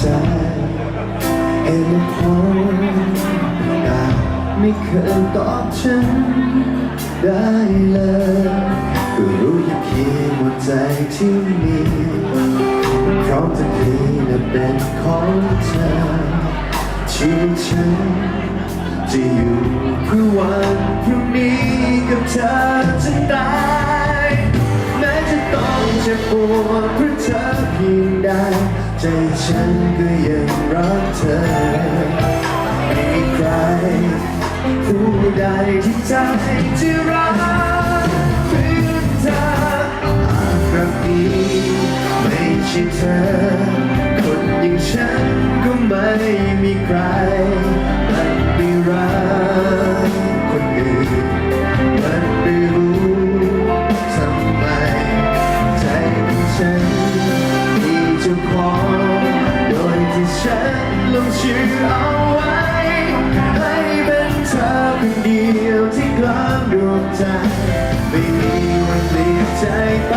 ใจเอ็นพอแต่ไม่เคยตอบฉันได้เลยก็รู้อยู่เพียงว่าใจที่มีพร้อมจะพีและเป็นของเธอชีวิตฉันจะอยู่เพื่อวันพรุ่งนี้กับเธอจนตายแม้จะต้องเจ็บปวด ฉันก็ยังรักเธอ ไม่มีใคร ผู้ใดที่ให้ที่รักเพื่อเธอรักนี้ไม่ใช่เธอ คนอย่างฉันก็ไม่มีใคร ชื่อเอาไว้ ให้เป็นเธอคนเดียวที่กลางดวงใจ ไม่มีวันเปลี่ยนใจไป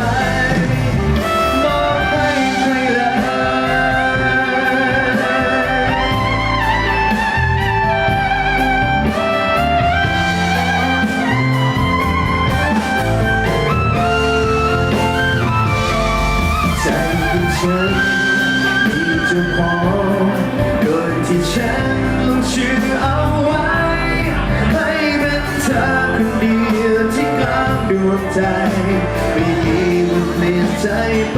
มอบให้ใครเลยใจของฉันมีเจ้าของ คนเดียวที่กลางดวงใจ ไม่มีวันเปลี่ยนใจไป